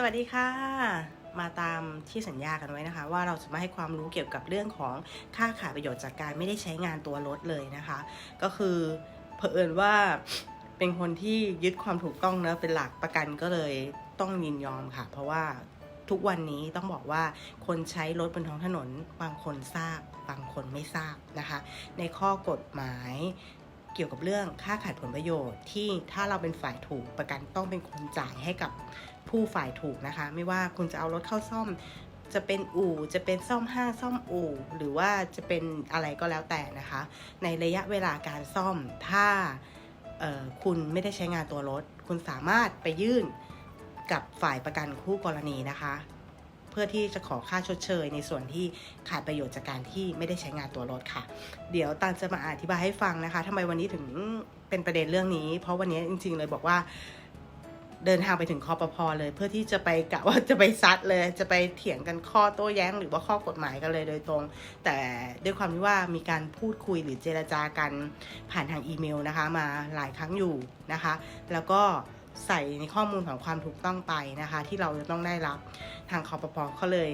สวัสดีค่ะ มาตามที่สัญญากันไว้นะคะ ว่าเราจะมาให้ความรู้เกี่ยวกับเรื่องของค่าขาดประโยชน์จากการไม่ได้ใช้งานตัวรถเลยนะคะ ก็คือเผอิญว่าเป็นคนที่ยึดความถูกต้องเนะเป็นหลักประกันก็เลยต้องยินยอมค่ะ เพราะว่าทุกวันนี้ต้องบอกว่าคนใช้รถบนท้องถนนบางคนทราบ บางคนไม่ทราบนะคะ ในข้อกฎหมายเกี่ยวกับเรื่องค่าขาดผลประโยชน์ที่ถ้าเราเป็นฝ่ายถูกประกันต้องเป็นคนจ่ายให้กับ ผู้ฝ่ายถูกนะคะ ไม่ว่าคุณจะเอารถเข้าซ่อม จะเป็นอู่จะเป็นซ่อมห้างซ่อมอู่ หรือว่าจะเป็นอะไรก็แล้วแต่นะคะ ในระยะเวลาการซ่อมถ้าคุณไม่ได้ใช้งานตัวรถ คุณสามารถไปยื่นกับฝ่ายประกันคู่กรณีนะคะ เพื่อที่จะขอค่าชดเชย ในส่วนที่ขาดประโยชน์จากการที่ไม่ได้ใช้งานตัวรถค่ะ เดี๋ยวตาลจะมาอธิบายให้ฟังนะคะทำไมวันนี้ถึงเป็นประเด็นเรื่องนี้ เพราะวันนี้จริง ๆ เลยบอกว่า เดินทางไปถึงคอปพอเลย เพื่อที่จะไปกะว่าจะไปซัดเลย จะไปเถียงกันข้อโต้แย้งหรือว่าข้อกฎหมายกันเลยโดยตรง แต่ด้วยความที่ว่ามีการพูดคุยหรือเจรจากันผ่านทางอีเมลนะคะ มาหลายครั้งอยู่นะคะ แล้วก็ใส่ในข้อมูลของความถูกต้องไปนะคะ ที่เราจะต้องได้รับทางคอปพอเขาเลย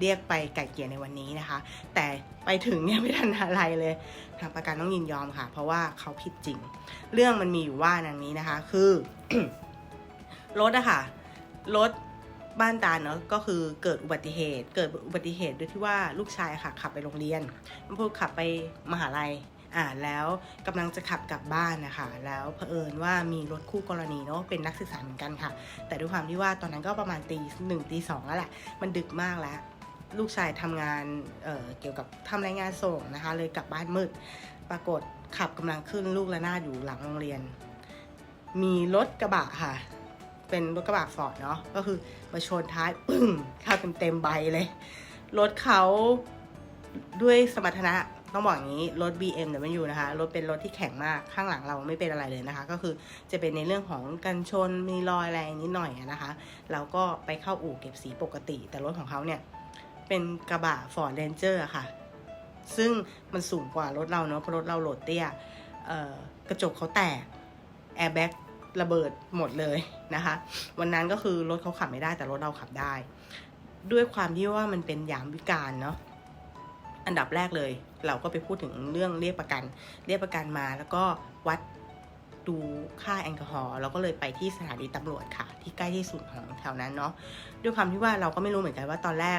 เรียกไปไก่เกลี่ยในวันนี้นะคะ แต่ไปถึงเนี่ยไม่ทันอะไรเลย ทางประกันต้องยินยอมค่ะ เพราะว่าเขาผิดจริง เรื่องมันมีอยู่ว่าดังนี้นะคะ คือ รถอะค่ะรถบ้านตาเนาะก็คือเกิดอุบัติเหตุ เกิดอุบัติเหตุด้วยที่ว่าลูกชายอะค่ะ ขับไปโรงเรียนพูดขับไปมหาลัยอ่าแล้วกำลังจะขับกลับบ้านนะคะแล้วเผอิญว่ามีรถคู่กรณีเนาะเป็นนักศึกษาเหมือนกันค่ะ แต่ด้วยความที่ว่าตอนนั้นก็ประมาณตีหนึ่งตีสองแล้วแหละ มันดึกมากแล้วลูกชายทำงานเอ่อเกี่ยวกับทำรายงานส่งนะคะ เลยกลับบ้านมืด ปรากฏขับกำลังขึ้นลูกระนาดอยู่หลังโรงเรียน มีรถกระบะค่ะ เป็นรถกระบะฟอร์ดเนาะก็คือมาชนท้ายปึ้งเข้าเต็มเต็มใบเลย รถเขาด้วยสมรรถนะต้องบอกอย่างนี้ รถ BMW นะคะ รถเป็นรถที่แข็งมากข้างหลังเราไม่เป็นอะไรเลยนะคะ ก็คือจะเป็นในเรื่องของกันชนมีรอยอะไรนิดหน่อยนะคะเราก็ไปเข้าอู่เก็บสีปกติ แต่รถของเขาเนี่ย เป็นกระบะ Ford Ranger อะค่ะ ซึ่งมันสูงกว่ารถเราเนาะเพราะรถเราโหลดเตี้ยกระจกเขาแตกแอร์แบ็ก ระเบิดหมดเลยนะคะ วันนั้นก็คือรถเขาขับไม่ได้แต่รถเราขับได้ ด้วยความที่ว่ามันเป็นยามวิการเนาะอันดับแรกเลย เราก็ไปพูดถึงเรื่องเรียกประกัน เรียกประกันมาแล้วก็วัดดูค่าแอลกอฮอล์เราก็เลยไปที่สถานีตำรวจค่ะ ที่ใกล้ที่สุดของแถวนั้นเนาะด้วยความที่ว่าเราก็ไม่รู้เหมือนกันว่าตอนแรก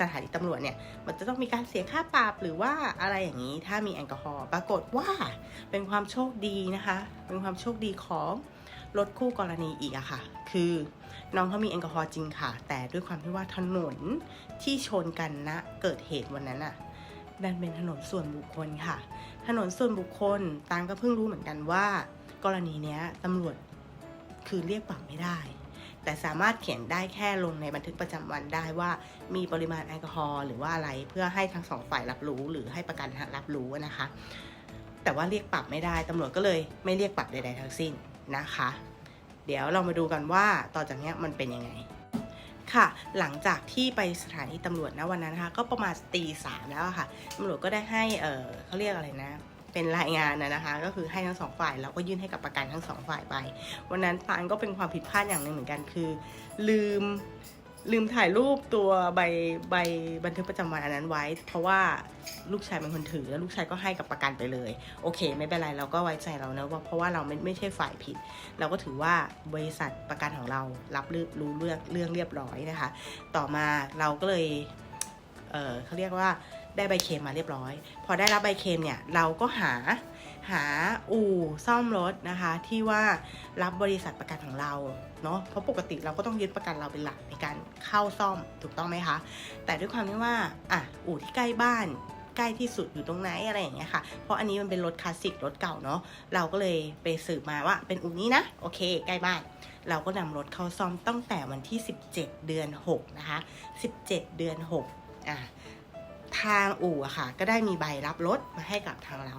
สถานีตำรวจเนี่ย มันจะต้องมีการเสียค่าปรับหรือว่าอะไรอย่างนี้ถ้ามีแอลกอฮอล์ปรากฏว่าเป็นความโชคดีนะคะ เป็นความโชคดีของ รถคู่กรณีอีกอะค่ะ คือน้องเขามีแอลกอฮอล์จริงค่ะ แต่ด้วยความที่ว่าถนนที่ชนกันนะเกิดเหตุวันนั้นอะดันเป็นถนนส่วนบุคคลค่ะ ถนนส่วนบุคคลตางก็เพิ่งรู้เหมือนกันว่า กรณีเนี้ยตำรวจคือเรียกปรับไม่ได้ แต่สามารถเขียนได้แค่ลงในบันทึกประจำวันได้ว่ามีปริมาณแอลกอฮอล์หรือว่าอะไรเพื่อให้ทั้งสองฝ่ายรับรู้หรือให้ประกันรับรู้นะคะ แต่ว่าเรียกปรับไม่ได้ตำรวจก็เลยไม่เรียกปรับใดๆทั้งสิ้น นะคะ เดี๋ยวเรามาดูกันว่าต่อจากนี้มันเป็นยังไงค่ะหลังจากที่ไปสถานีตำรวจนะวันนั้นนะคะก็ประมาณตีสามแล้วค่ะตำรวจก็ได้ให้เออเขาเรียกอะไรนะ เป็นรายงานนะนะคะ ก็คือให้ทั้งสองฝ่ายเราก็ยื่นให้กับประกันทั้งสองฝ่ายไป วันนั้นปานก็เป็นความผิดพลาดอย่างหนึ่งเหมือนกันคือ ลืม ลืมถ่ายรูปตัวใบใบบันทึกประจำวันอันนั้นไว้ เพราะว่าลูกชายเป็นคนถือแล้วลูกชายก็ให้กับประกันไปเลย โอเค ไม่เป็นไรเราก็ไว้ใจเรานะว่าเพราะว่าเราไม่ไม่ใช่ฝ่ายผิด เราก็ถือว่าบริษัทประกันของเรารับรู้เรื่องเรื่องเรียบร้อยนะคะ ต่อมาเราก็เลยเออเขาเรียกว่าได้ใบเคลมมาเรียบร้อย พอได้รับใบเคลมเนี่ยเราก็หา หาอู่ซ่อมรถนะคะ ที่ว่ารับบริษัทประกันของเราเนาะเพราะปกติเราก็ต้องยึดประกันเราเป็นหลักในการเข้าซ่อมถูกต้องไหมคะ แต่ด้วยความที่ว่าอะอู่ที่ใกล้บ้านใกล้ที่สุดอยู่ตรงไหนอะไรอย่างเงี้ยค่ะ เพราะอันนี้มันเป็นรถคลาสสิกรถเก่าเนาะ เราก็เลยไปสืบมาว่าเป็นอู่นี้นะ โอเค ใกล้บ้าน เราก็นำรถเข้าซ่อมตั้งแต่วันที่ 17 เดือน 6 นะคะ 17 เดือน 6 อะ ทางอู่อะค่ะ ก็ได้มีใบรับรถมาให้กับทางเรา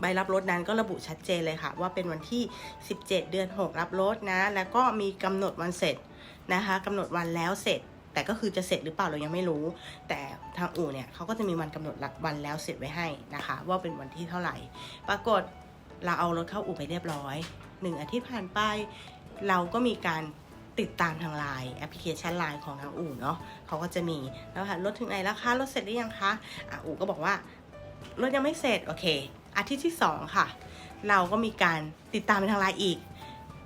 ใบรับรถนั้นก็ระบุชัดเจนเลยค่ะ ว่าเป็นวันที่ 17 เดือน 6 รับรถนะ แล้วก็มีกำหนดวันเสร็จนะคะกำหนดวันแล้วเสร็จ แต่ก็คือจะเสร็จหรือเปล่าเรายังไม่รู้ แต่ทางอู่เนี่ยเขาก็จะมีวันกำหนดวันแล้วเสร็จไว้ให้นะคะ ว่าเป็นวันที่เท่าไหร่ ปรากฏเราเอารถเข้าอู่ไปเรียบร้อยหนึ่งอาทิตย์ผ่านไปเราก็มีการติดตามทางไลน์แอปพลิเคชันไลน์ของทางอู่เนาะเขาก็จะมีแล้วค่ะรถถึงไหนแล้วคะรถเสร็จหรือยังคะอะอู่ก็บอกว่ารถยังไม่เสร็จโอเค อาทิตย์ที่สองค่ะ เราก็มีการติดตามไปทางไลน์อีก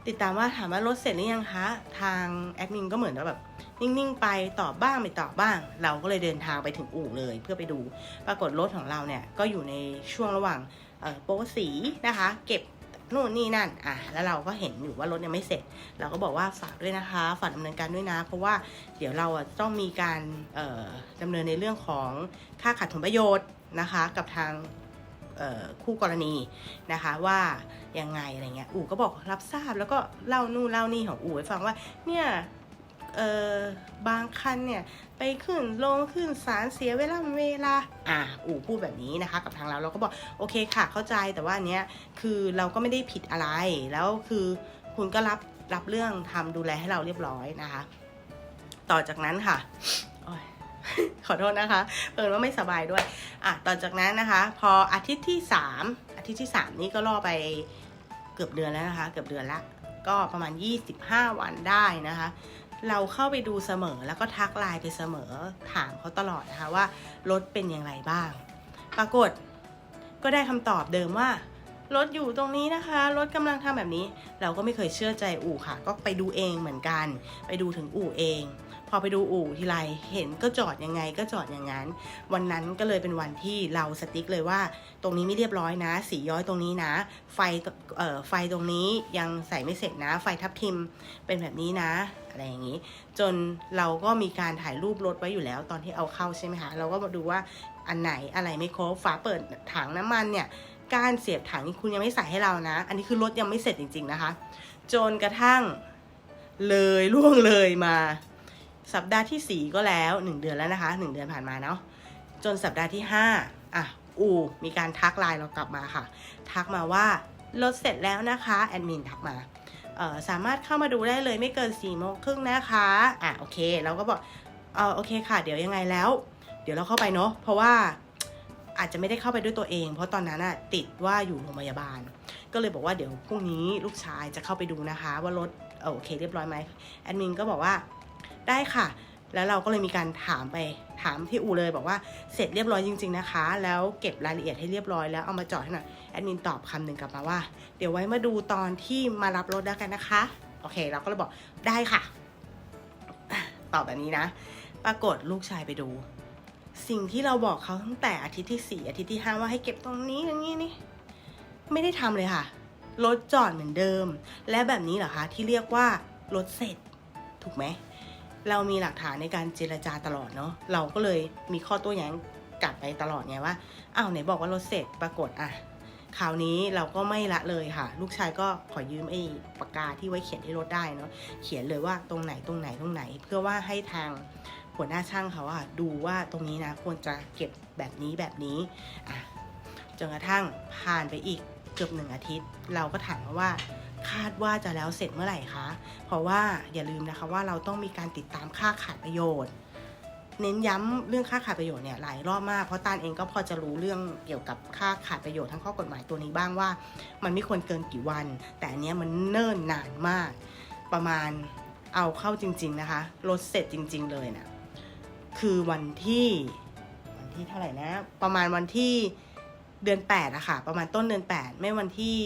ติดตามว่าถามว่ารถเสร็จหรือยังคะ ทางแอดมินก็เหมือนว่าแบบนิ่งๆไปตอบบ้างไม่ตอบบ้าง เราก็เลยเดินทางไปถึงอู่เลยเพื่อไปดู ปรากฏรถของเราเนี่ยก็อยู่ในช่วงระหว่างโป๊สีนะคะ เก็บนู่นนี่นั่นอะแล้วเราก็เห็นอยู่ว่ารถยังไม่เสร็จ เราก็บอกว่าฝากด้วยนะคะฝากดำเนินการด้วยนะ เพราะว่าเดี๋ยวเราอะต้องมีการดำเนินในเรื่องของค่าขัดผลประโยชน์นะคะ กับทาง คู่กรณีนะคะว่ายังไงอะไรเงี้ยอู่ก็บอกรับทราบแล้วก็เล่านู่นเล่านี่ของอู่ให้ฟังว่าเนี่ยบางคันเนี่ยไปขึ้นลงขึ้นศาลเสียเวลาเวลาอะอู่พูดแบบนี้นะคะ กับทางเราเราก็บอกโอเคค่ะเข้าใจแต่ว่าเนี้ยคือเราก็ไม่ได้ผิดอะไร แล้วคือคุณก็รับรับเรื่องทำดูแลให้เราเรียบร้อยนะคะ ต่อจากนั้นค่ะ ขอโทษนะคะ เปิดว่าไม่สบายด้วย อะ ต่อจากนั้นนะคะ พออาทิตย์ที่ 3 อาทิตย์ที่ 3 นี่ก็ล่อไปเกือบเดือนแล้วนะคะ เกือบเดือนละ ก็ประมาณ 25 วันได้นะคะ เราเข้าไปดูเสมอแล้วก็ทักไลน์ไปเสมอถามเขาตลอดนะคะว่ารถเป็นอย่างไรบ้าง ปรากฏก็ได้คำตอบเดิมว่ารถอยู่ตรงนี้นะคะ รถกำลังทำแบบนี้ เราก็ไม่เคยเชื่อใจอู่ค่ะ ก็ไปดูเองเหมือนกัน ไปดูถึงอู่เอง อไปดูอู่ทีไรเห็นก็จอดยังไงก็จอดอย่างนั้น วันนั้นก็เลยเป็นวันที่เราสติ๊กเลยว่า ตรงนี้ไม่เรียบร้อยนะ สีย้อยตรงนี้นะ ไฟเอ่อไฟตรงนี้ยังใส่ไม่เสร็จนะ ไฟทับทิมเป็นแบบนี้นะ อะไรอย่างนี้ จนเราก็มีการถ่ายรูปรถไว้อยู่แล้ว ตอนที่เอาเข้าใช่ไหมคะเราก็มาดูว่าอันไหนอะไรไม่ครบฝาเปิดถังน้ำมันเนี่ยการเสียบถังนี่คุณยังไม่ใส่ให้เรานะ อันนี้คือรถยังไม่เสร็จจริง ๆนะคะ จนกระทั่งเลยล่วงเลยมา สัปดาห์ที่สี่ก็แล้วหนึ่งเดือนแล้วนะคะหนึ่งเดือนผ่านมาเนาะจนสัปดาห์ที่ห้าอะ อูมีการทักไลน์เรากลับมาค่ะ ทักมาว่ารถเสร็จแล้วนะคะแอดมินทักมาสามารถเข้ามาดูได้เลยไม่เกิน4ี่โมงครึ่งนะคะอะโอเคเราก็บอกเออโอเคค่ะ เดี๋ยวยังไงแล้ว เดี๋ยวเราเข้าไปเนาะเพราะว่าอาจจะไม่ได้เข้าไปด้วยตัวเอง เพราะตอนนั้นอะติดว่าอยู่โรงพยาบาล ก็เลยบอกว่าเดี๋ยวพรุ่งนี้ลูกชายจะเข้าไปดูนะคะ ว่ารถเออโอเค เรียบร้อยไหมแอดมินก็บอกว่า ได้ค่ะ แล้วเราก็เลยมีการถามไปถามที่อูเลยบอกว่าเสร็จเรียบร้อยจริง ๆนะคะ แล้วเก็บรายละเอียดให้เรียบร้อยแล้วเอามาจอดให้หน่อยแอดมินตอบคำหนึ่งกลับมาว่า เดี๋ยวไว้มาดูตอนที่มารับรถแล้วกันนะคะโอเค เราก็เลยบอกได้ค่ะอะตอบแบบนี้นะ ปรากฏลูกชายไปดู สิ่งที่เราบอกเขาตั้งแต่อาทิตย์ที่สี่อาทิตย์ที่ห้าว่าให้เก็บตรงนี้อย่างนี้นี่ไม่ได้ทำเลยค่ะรถจอดเหมือนเดิม และแบบนี้เหรอคะที่เรียกว่ารถเสร็จ ถูกไหม เรามีหลักฐานในการเจรจาตลอดเนาะเราก็เลยมีข้อโต้แย้งกลับไปตลอดไงว่าอ้าวไหนบอกว่ารถเสร็จปรากฏอะคราวนี้เราก็ไม่ละเลยค่ะ ลูกชายก็ขอยืมไอ้ปากกาที่ไว้เขียนที่รถได้เนาะเขียนเลยว่าตรงไหนตรงไหนตรงไหน เพื่อว่าให้ทางหัวหน้าช่างเขาอะดูว่าตรงนี้นะควรจะเก็บแบบนี้แบบนี้อะจนกระทั่งผ่านไปอีกเกือบหนึ่งอาทิตย์ เราก็ถามว่า คาดว่าจะแล้วเสร็จเมื่อไหร่คะ เพราะว่าอย่าลืมนะคะว่าเราต้องมีการติดตามค่าขาดประโยชน์ เน้นย้ำเรื่องค่าขาดประโยชน์เนี่ยหลายรอบมาก เพราะตานเองก็พอจะรู้เรื่องเกี่ยวกับค่าขาดประโยชน์ทั้งข้อกฎหมายตัวนี้บ้างว่า มันไม่ควรเกินกี่วัน แต่อันเนี้ยมันเนิ่นนานมาก ประมาณเอาเข้าจริง ๆนะคะรถเสร็จจริง ๆ เลยนะคือวันที่วันที่เท่าไหร่นะ ประมาณวันที่เดือน8อะค่ะ ประมาณต้นเดือน 8 ไม่วันที่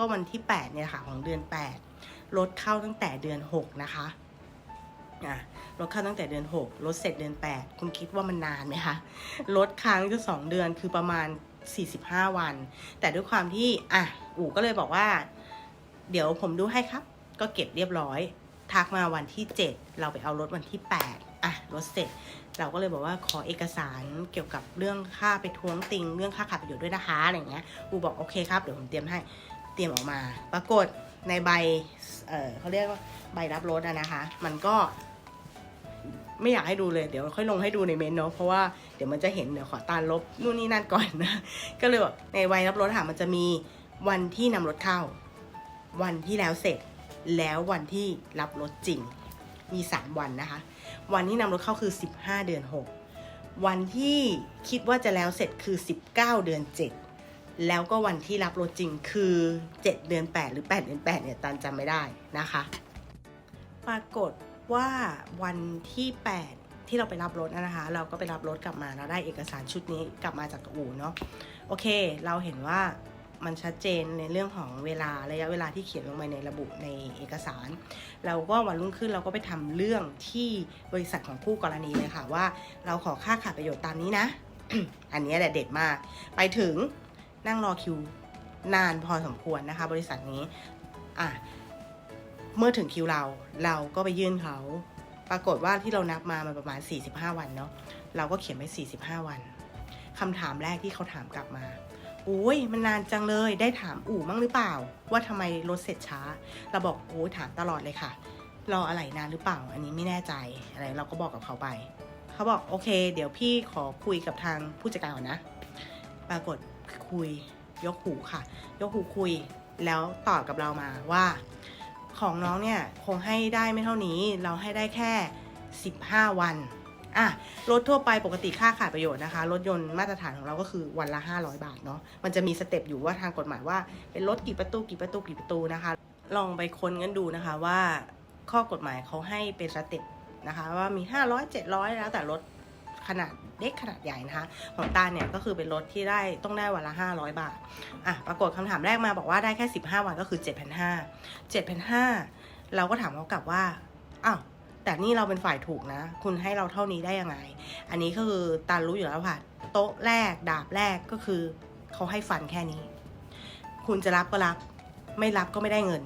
ก็วันที่ 8 เนี่ยค่ะของเดือน8รถเข้าตั้งแต่เดือน 6 นะคะอะรถเข้าตั้งแต่เดือน6รถเสร็จเดือน 8 คุณคิดว่ามันนานไหมคะรถค้างก็2เดือนคือประมาณ 45 วัน แต่ด้วยความที่อะอู่ก็เลยบอกว่า เดี๋ยวผมดูให้ครับ ก็เก็บเรียบร้อย ทักมาวันที่ 7 เราไปเอารถวันที่ 8 อะรถเสร็จ เราก็เลยบอกว่าขอเอกสารเกี่ยวกับเรื่องค่าไปทวงติง เรื่องค่าขาดประโยชน์ด้วยนะคะอะไรเงี้ยอูบอกโอเคครับเดี๋ยวผมเตรียมให้ รียมออกมา ปรากฏในใบเเขาเรียกว่าใบรับรถนะคะ มันก็ ไม่อยากให้ดูเลยเดี๋ยวค่อยลงให้ดูในเมนเนาะเพราะว่าเดี๋ยวมันจะเห็นเดี๋ยวขอตานลบนู่นนี่นั่นก่อนนะก็เลยบอกในใบรับรถค่ะมันจะมีวันที่นำรถเข้า วันที่แล้วเสร็จแล้ววันที่รับรถจริง มี 3 วันนะคะ วันที่นำรถเข้าคือ 15 เดือน 6 วันที่คิดว่าจะแล้วเสร็จคือ 19 เดือน 7 แล้วก็วันที่รับรถจริงคือ 7 เดือน 8 หรือ 8 เดือน 8 เนี่ยตันจำไม่ได้นะคะ ปรากฏว่าวันที่ 8 ที่เราไปรับรถนะคะ เราก็ไปรับรถกลับมาเราได้เอกสารชุดนี้กลับมาจากอู่เนาะโอเค เราเห็นว่ามันชัดเจนในเรื่องของเวลาระยะเวลาที่เขียนลงไปในระบุในเอกสาร เราก็วันรุ่งขึ้นเราก็ไปทำเรื่องที่บริษัทของคู่กรณีเลยค่ะว่า เราขอค่าขาดประโยชน์ตามนี้นะ อันนี้แหละเด็ดมาก ไปถึง นั่งรอคิวนานพอสมควรนะคะ บริษัทนี้อะเมื่อถึงคิวเราเราก็ไปยื่นเขาปรากฏว่าที่เรานับมามันประมาณ 45 วันเนาะเราก็เขียนไป45 วันคำถามแรกที่เขาถามกลับมาโอ้ยมันนานจังเลยได้ถามอู่มั้งหรือเปล่า ว่าทำไมรถเสร็จช้า เราบอกโอ้ยถามตลอดเลยค่ะ รออะไรนานหรือเปล่า อันนี้ไม่แน่ใจอะไรเราก็บอกกับเขาไป เขาบอกโอเค เดี๋ยวพี่ขอคุยกับทางผู้จัดการก่อนนะ ปรากฏ คุย ยกหูค่ะ ยกหูคุยแล้วตอบกับเรามาว่า ของน้องเนี่ยคงให้ได้ไม่เท่านี้เราให้ได้แค่ 15 วันอะรถทั่วไปปกติค่าขาดประโยชน์นะคะ รถยนต์มาตรฐานของเราก็คือวันละ 500 บาทเนาะมันจะมีสเต็ปอยู่ว่าทางกฎหมายว่า เป็นรถกี่ประตูกี่ประตูกี่ประตูนะคะ ลองไปค้นกันดูนะคะว่าข้อกฎหมายเขาให้เป็นสเต็ปนะคะ ว่ามี 500 700 แล้วแต่รถ ขนาดเล็กขนาดใหญ่นะคะ ของตาเนี่ยก็คือเป็นรถที่ได้ต้องได้วันละ 500 บาท อะปรากฏคำถามแรกมาบอกว่าได้แค่ 15 วันก็คือ 7,500 7,500 เราก็ถามเขากลับว่าอ้าวแต่นี่เราเป็นฝ่ายถูกนะ คุณให้เราเท่านี้ได้ยังไง อันนี้ก็คือตาลรู้อยู่แล้วค่ะ โต๊ะแรกดาบแรกก็คือเขาให้ฟันแค่นี้ คุณจะรับก็รับ ไม่รับก็ไม่ได้เงิน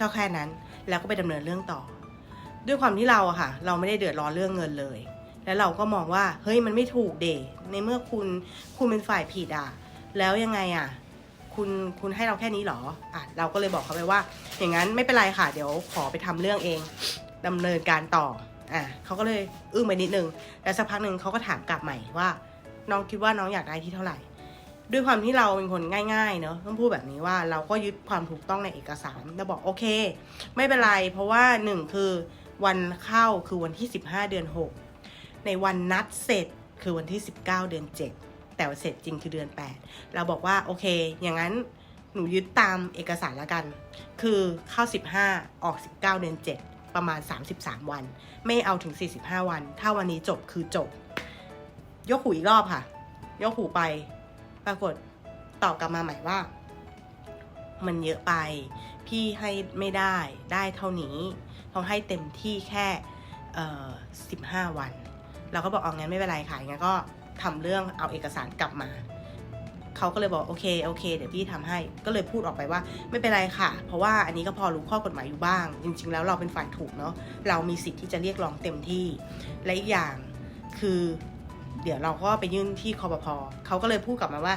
ก็แค่นั้น แล้วก็ไปดำเนินเรื่องต่อ ด้วยความที่เราอะค่ะ เราไม่ได้เดือดร้อนเรื่องเงินเลย แล้วเราก็มองว่าเฮ้ยมันไม่ถูกเดในเมื่อคุณคุณเป็นฝ่ายผิดอะแล้วยังไงอะคุณคุณให้เราแค่นี้หรออะเราก็เลยบอกเขาไปว่า อย่างนั้นไม่เป็นไรค่ะ เดี๋ยวขอไปทำเรื่องเองดำเนินการต่ออะเขาก็เลยอึ้งไปนิดนึงแล้วสักพักหนึ่งเขาก็ถามกลับใหม่ว่า น้องคิดว่าน้องอยากได้ที่เท่าไหร่ ด้วยความที่เราเป็นคนง่ายๆเนอะต้องพูดแบบนี้ว่าเราก็ยึดความถูกต้องในเอกสารแล้วบอกโอเค ไม่เป็นไร เพราะว่าหนึ่งคือวันเข้าคือวันที่ 15 เดือน 6 ในวันนัดเสร็จคือวันที่ 19 เดือน 7 แต่ว่าเสร็จจริงคือเดือน 8 เราบอกว่าโอเค อย่างนั้นหนูยึดตามเอกสารแล้วกัน คือเข้า 15 ออก 19 เดือน 7 ประมาณ 33 วัน ไม่เอาถึง 45 วัน ถ้าวันนี้จบคือจบ ยกหูอีกรอบค่ะ ยกหูไป ปรากฏตอบกลับมาใหม่ว่า มันเยอะไป พี่ให้ไม่ได้ได้เท่านี้ต้องให้เต็มที่แค่ 15 วัน เราก็บอกเอางั้นไม่เป็นไรค่ะงั้นก็ทำเรื่องเอาเอกสารกลับมา เขาก็เลยบอกโอเคโอเค เดี๋ยวพี่ทำให้ ก็เลยพูดออกไปว่าไม่เป็นไรค่ะ เพราะว่าอันนี้ก็พอรู้ข้อกฎหมายอยู่บ้าง จริง ๆ แล้วเราเป็นฝ่ายถูกเนาะ เรามีสิทธิ์ที่จะเรียกร้องเต็มที่ และอีกอย่างคือ เดี๋ยวเราก็ไปยื่นที่คอปพอเขาก็เลยพูดกลับมาว่า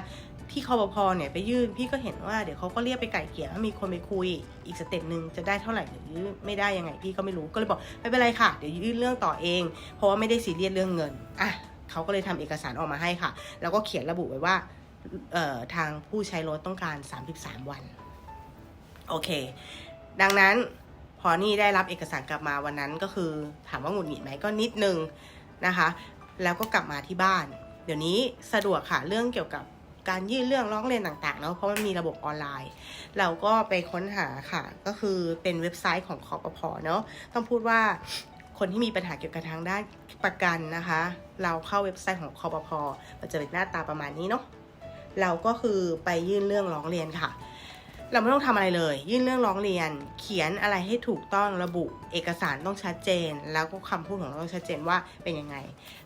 ที่คอปพเนี่ยไปยื่นพี่ก็เห็นว่าเดี๋ยวเขาก็เรียกไปไก่เกลี่ยมมีคนไปคุยอีกสเต็ปหนึ่งจะได้เท่าไหร่หรือไม่ได้ยังไงพี่ก็ไม่รู้ก็เลยบอกไม่เป็นไรค่ะ เดี๋ยวยื่นเรื่องต่อเอง เพราะว่าไม่ได้ซีเรียสเรื่องเงินอะเขาก็เลยทำเอกสารออกมาให้ค่ะ แล้วก็เขียนระบุไว้ว่าเอ่อทางผู้ใช้รถต้องการ 33 วัน โอเค ดังนั้นพอนี่ได้รับเอกสารกลับมาวันนั้นก็คือถามว่าหงุดหงิดไหมก็นิดนึงนะคะ แล้วก็กลับมาที่บ้าน เดี๋ยวนี้สะดวกค่ะเรื่องเกี่ยวกับ การยื่นเรื่องร้องเรียนต่างๆเนาะเพราะมันมีระบบออนไลน์ เราก็ไปค้นหาค่ะ ก็คือเป็นเว็บไซต์ของคอปพเนาะต้องพูดว่าคนที่มีปัญหาเกี่ยวกับทางด้านประกันนะคะ เราเข้าเว็บไซต์ของคอปพมันจะเป็นหน้าตาประมาณนี้เนาะเราก็คือไปยื่นเรื่องร้องเรียนค่ะ เราไม่ต้องทำอะไรเลย ยื่นเรื่องร้องเรียน เขียนอะไรให้ถูกต้องระบุ เอกสารต้องชัดเจน แล้วก็คำพูดของเราต้องชัดเจนว่าเป็นยังไง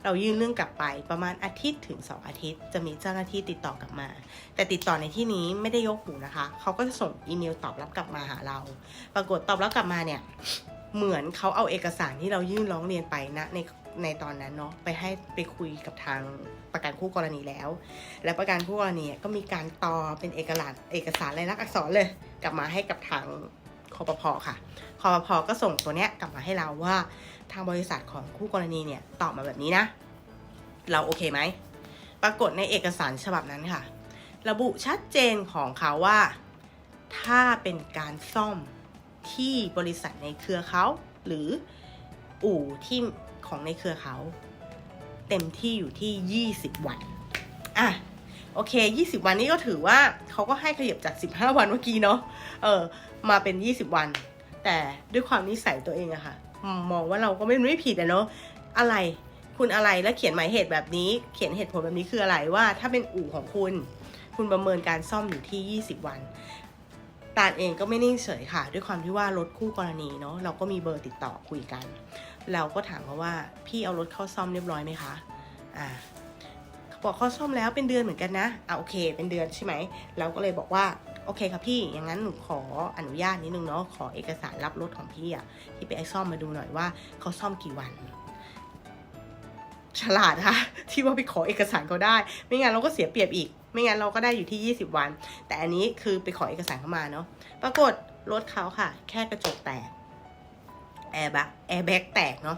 เรายื่นเรื่องกลับไปประมาณอาทิตย์ถึง 2 อาทิตย์ จะมีเจ้าหน้าที่ติดต่อกลับมา แต่ติดต่อในที่นี้ไม่ได้ยกหูนะคะ เขาก็จะส่งอีเมลตอบรับกลับมาหาเรา ปรากฏตอบรับกลับมาเนี่ย เหมือนเขาเอาเอกสารที่เรายื่นร้องเรียนไปนะในในตอนนั้นเนาะไปให้ไปคุยกับทางประกันคู่กรณีแล้ว และประกันคู่กรณีก็มีการต่อเป็นเอกสารเอกสารลายลักษณ์อักษรเลย กลับมาให้กับทางคอปพอค่ะคอปพอก็ส่งตัวเนี้ยกลับมาให้เราว่าทางบริษัทของคู่กรณีเนี่ยตอบมาแบบนี้นะ เราโอเคไหมปรากฏในเอกสารฉบับนั้นค่ะ ระบุชัดเจนของเขาว่า ถ้าเป็นการซ่อม ที่บริษัทในเครือเขา หรืออู่ที่ของในเครือเขา เต็มที่อยู่ที่ 20 วัน อะ โอเค 20 วันนี้ก็ถือว่าเขาก็ให้ขยับจาก 15 วันเมื่อกี้เนาะเออมาเป็น 20 วัน แต่ด้วยความนิสัยตัวเองอะค่ะ มองว่าเราก็ไม่ไม่ผิดอะเนาะอะไรคุณอะไรแล้วเขียนหมายเหตุแบบนี้ เขียนเหตุผลแบบนี้คืออะไรว่า ถ้าเป็นอู่ของคุณ คุณประเมินการซ่อมอยู่ที่ 20 วัน ตาลเองก็ไม่นิ่งเฉยค่ะ ด้วยความที่ว่ารถคู่กรณีเนาะเราก็มีเบอร์ติดต่อคุยกัน เราก็ถามเขาว่าพี่เอารถเข้าซ่อมเรียบร้อยไหมคะอ่าเขาบอกเข้าซ่อมแล้วเป็นเดือนเหมือนกันนะอ่าโอเค เป็นเดือนใช่ไหมเราก็เลยบอกว่าโอเคครับพี่อย่างนั้นหนูขออนุญาตนิดนึงเนาะขอเอกสารรับรถของพี่อะที่ไปไอซ่อมมาดูหน่อยว่าเขาซ่อมกี่วันฉลาดค่ะที่ว่าไปขอเอกสารเขาได้ ไม่งั้นเราก็เสียเปรียบอีก ไม่งั้นเราก็ได้อยู่ที่ 20 วัน แต่อันนี้คือไปขอเอกสารเข้ามาเนาะปรากฏรถเขาค่ะ แค่กระจกแตกแอร์บ็กแอร์แบ็กแตกเนาะ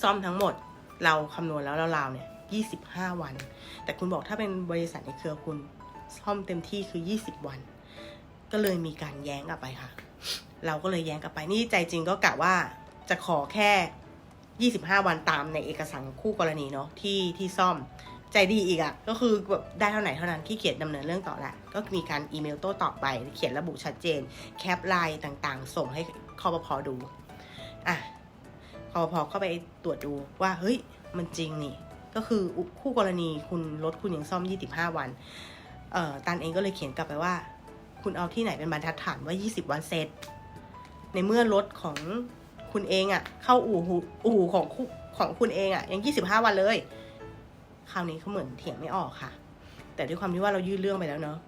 ซ่อมทั้งหมดเราคำนวณแล้วราวๆเนี่ย 25 วัน แต่คุณบอกถ้าเป็นบริษัทในเครือคุณซ่อมเต็มที่คือ 20 วัน ก็เลยมีการแย้งกลับไปค่ะ เราก็เลยแย้งกลับไปนี่ใจจริงก็กะว่าจะขอแค่ 25 วันตามในเอกสารคู่กรณีเนาะที่ที่ซ่อม ใจดีอีกอะ่ะก็คือแบบได้เท่าไหร่เท่านั้นที่เขียนดำเนินเรื่องต่อแหละก็มีการอีเมลโต้ตอบไป เขียนระบุชัดเจน แคปไลน์ต่างๆ ส่งให้คอปพอดูอะคอปพอเข้าไปตรวจดูว่าเฮ้ยมันจริงนี่ ก็คือคู่กรณีคุณรถคุณยังซ่อม 25 วันเอ่อตันเองก็เลยเขียนกลับไปว่า คุณเอาที่ไหนเป็นบรรทัดฐานว่า 20 วันเสร็จในเมื่อรถของคุณเองอะ่ะเข้าอู่อู่ของของคุณเองอะ่ะยัง 25 วันเลย คราวนี้เขาเหมือนเถียงไม่ออกค่ะ แต่ด้วยความที่ว่าเรายื่นเรื่องไปแล้วเนาะ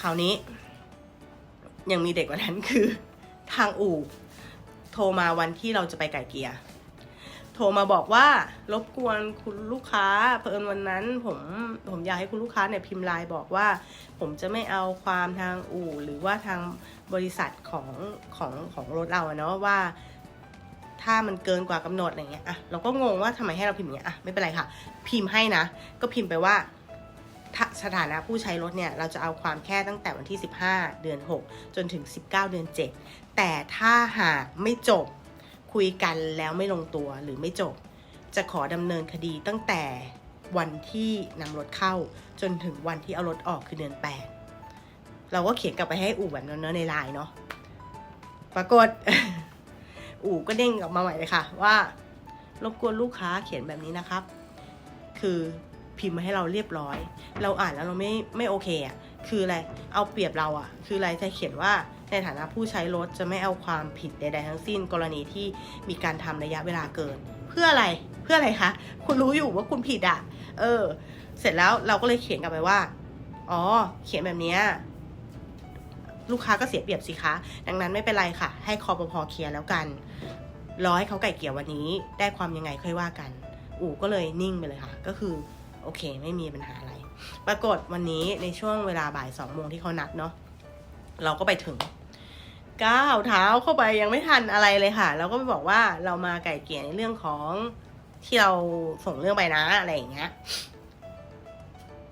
คราวนี้ ยังมีเด็กกว่านั้นคือ ทางอู่โทรมาวันที่เราจะไปไก่เกียร์โทรมาบอกว่ารบกวนคุณลูกค้าเพิ่นวันนั้น ผมผมอยากให้คุณลูกค้าเนี่ยพิมพ์ไลน์บอกว่า ผมจะไม่เอาความทางอู่ หรือว่าทางบริษัทของของของรถเราเนาะว่า ถ้ามันเกินกว่ากำหนดอะไรเงี้ยอะเราก็งงว่าทำไมให้เราพิมพ์อย่างเงี้ยอะไม่เป็นไรค่ะ พิมพ์ให้นะ ก็พิมพ์ไปว่าถ้าสถานะผู้ใช้รถเนี่ยเราจะเอาความแค่ตั้งแต่วันที่ 15 เดือน 6 จนถึง 19 เดือน 7 แต่ถ้าหากไม่จบคุยกันแล้วไม่ลงตัวหรือไม่จบ จะขอดำเนินคดีตั้งแต่วันที่นำรถเข้าจนถึงวันที่เอารถออกคือเดือน 8 เราก็เขียนกลับไปให้อู่แบบนั้นเนอะในไลน์เนาะปรากฏ อู่ก็เด้งออกมาใหม่เลยค่ะ ว่ารบกวนลูกค้าเขียนแบบนี้นะครับ คือพิมพ์มาให้เราเรียบร้อย เราอ่านแล้วเราไม่ไม่โอเคอะคืออะไรเอาเปรียบเราอะ คืออะไรจะเขียนว่าในฐานะผู้ใช้รถจะไม่เอาความผิดใดๆทั้งสิ้น กรณีที่มีการทำระยะเวลาเกิน เพื่ออะไรเพื่ออะไรคะคุณรู้อยู่ว่าคุณผิดอะ เออ เสร็จแล้วเราก็เลยเขียนกลับไปว่าอ๋อ เขียนแบบนี้ ลูกค้าก็เสียเปรียบสิคะ ดังนั้นไม่เป็นไรค่ะ ให้คอปพอเคลียร์แล้วกันรอให้เขาไก่เกี่ยววันนี้ ได้ความยังไงค่อยว่ากัน อู่ก็เลยนิ่งไปเลยค่ะ ก็คือโอเค ไม่มีปัญหาอะไร ปรากฏวันนี้ในช่วงเวลาบ่ายสองโมงที่เขานัดเนาะเราก็ไปถึงก้าวเท้าเข้าไปยังไม่ทันอะไรเลยค่ะ เราก็ไปบอกว่าเรามาไก่เกี่ยในเรื่องของที่เราส่งเรื่องไปนะอะไรอย่างเงี้ย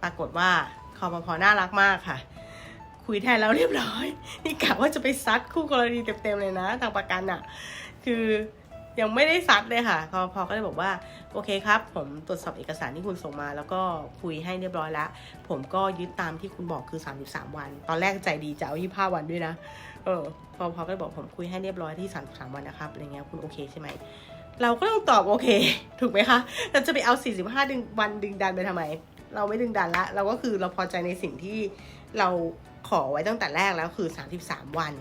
ปรากฏว่าคอปพอน่ารักมากค่ะ คุยแทนแล้วเรียบร้อย นี่กะว่าจะไปซัดคู่กรณีเต็มๆเลยนะ ทางประกันอะคือยังไม่ได้ซัดเลยค่ะคอพอก็เลยบอกว่า โอเคครับ ผมตรวจสอบเอกสารที่คุณส่งมา แล้วก็คุยให้เรียบร้อยแล้ว ผมก็ยึดตามที่คุณบอกคือ 33 วัน ตอนแรกใจดีจะเอา25วันด้วยนะ เออ พอพอก็เลยบอกผมคุยให้เรียบร้อยที่ 33 วันนะครับ อะไรเงี้ย คุณโอเคใช่ไหม เราก็ต้องตอบโอเค ถูกไหมคะ เราจะไปเอา 45 ดึงวันดึงดันไปทำไม เราไม่ดึงดันละ เราก็คือเราพอใจในสิ่งที่เรา ขอไว้ตั้งแต่แรกแล้วคือ 33 วัน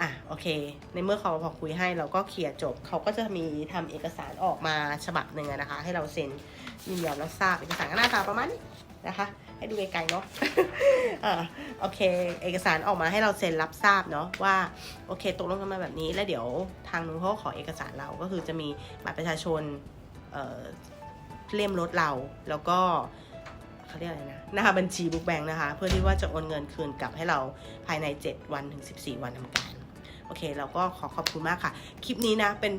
อะโอเค ในเมื่อเขาพอคุยให้เราก็เคลียร์จบ เขาก็จะมีทำเอกสารออกมาฉบับหนึ่งนะคะ ให้เราเซ็นยินยอมรับทราบเอกสารก็หน้าตาประมาณนี้นะคะ ให้ดูไกลๆเนาะอ่าโอเค เอกสารออกมาให้เราเซ็นรับทราบเนาะว่าโอเคตกลงกันมาแบบนี้ แล้วเดี๋ยวทางนู้นเขาขอเอกสารเราก็คือจะมีบัตรประชาชนเอ่อเล่มรถเราแล้วก็ เขาเรียกอะไรนะนะคะบัญชีบุ๊กแบงค์นะคะ เพื่อที่ว่าจะโอนเงินคืนกลับให้เราภายใน 7 วันถึง 14 วันทำการ โอเค เราก็ขอขอบคุณมากค่ะ คลิปนี้นะเป็น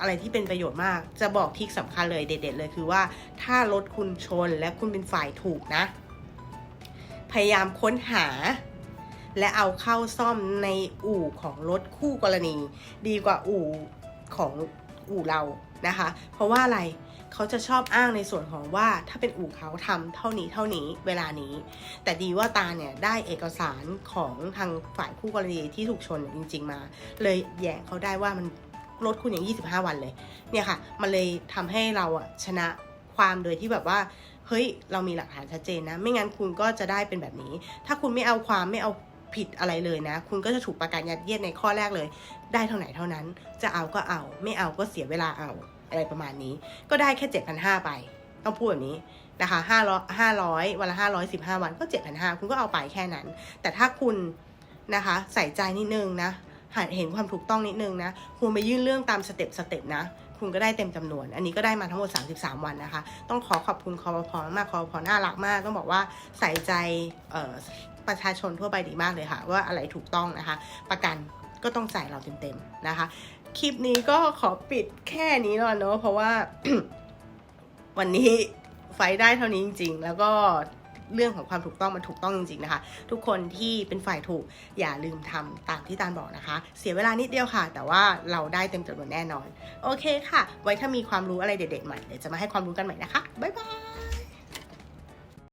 อะไรที่เป็นประโยชน์มาก จะบอกทริกสำคัญเลยเด็ด ๆ เลยคือว่าถ้ารถคุณชนและคุณเป็นฝ่ายถูกนะ พยายามค้นหา และเอาเข้าซ่อมในอู่ของรถคู่กรณี ดีกว่าอู่ของอู่เรานะคะ เพราะว่าอะไร เขาจะชอบอ้างในส่วนของว่าถ้าเป็นอู่เขาทำเท่านี้เท่านี้เวลานี้ แต่ดีว่าตาเนี่ยได้เอกสารของทางฝ่ายคู่กรณีที่ถูกชนจริง ๆ มา เลยแย่งเขาได้ว่ามันลดคุณอย่าง 25 วันเลย เนี่ยค่ะ มันเลยทำให้เราอะชนะความโดยที่แบบว่า เฮ้ย เรามีหลักฐานชัดเจนนะ ไม่งั้นคุณก็จะได้เป็นแบบนี้ ถ้าคุณไม่เอาความไม่เอาผิดอะไรเลยนะ คุณก็จะถูกประกันยัดเยียดในข้อแรกเลย ได้เท่าไหนเท่านั้น จะเอาก็เอา ไม่เอาก็เสียเวลาเอา อะไรประมาณนี้ ก็ได้แค่ 7,500 ไป ต้องพูดแบบนี้นะคะ500 500 วันละ 515 วันก็ 7,500 คุณก็เอาไปแค่นั้น แต่ถ้าคุณนะคะใส่ใจนิดนึงนะหันเห็นความถูกต้องนิดนึงนะคุณไปยื่นเรื่องตามสเต็ปสเต็ปนะ คุณก็ได้เต็มจำนวน อันนี้ก็ได้มาทั้งหมด 33 วันนะคะ ต้องขอขอบคุณคอปพมากคอปพน่ารักมาก ต้องบอกว่าใส่ใจประชาชนทั่วไปดีมากเลยค่ะ ว่าอะไรถูกต้องนะคะ ประกันก็ต้องจ่ายเราเต็มๆนะคะ คลิปนี้ก็ขอปิดแค่นี้แล้วเนอะเพราะว่า วันนี้ไฟได้เท่านี้จริง ๆ แล้วก็เรื่องของความถูกต้องมันถูกต้องจริงๆนะคะ ทุกคนที่เป็นฝ่ายถูกอย่าลืมทำตามที่ตาลบอกนะคะ เสียเวลานิดเดียวค่ะ แต่ว่าเราได้เต็มจำนวนแน่นอน โอเคค่ะ ไว้ถ้ามีความรู้อะไรเด็ดๆใหม่เดี๋ยวจะมาให้ความรู้กันใหม่นะคะ บ๊ายบาย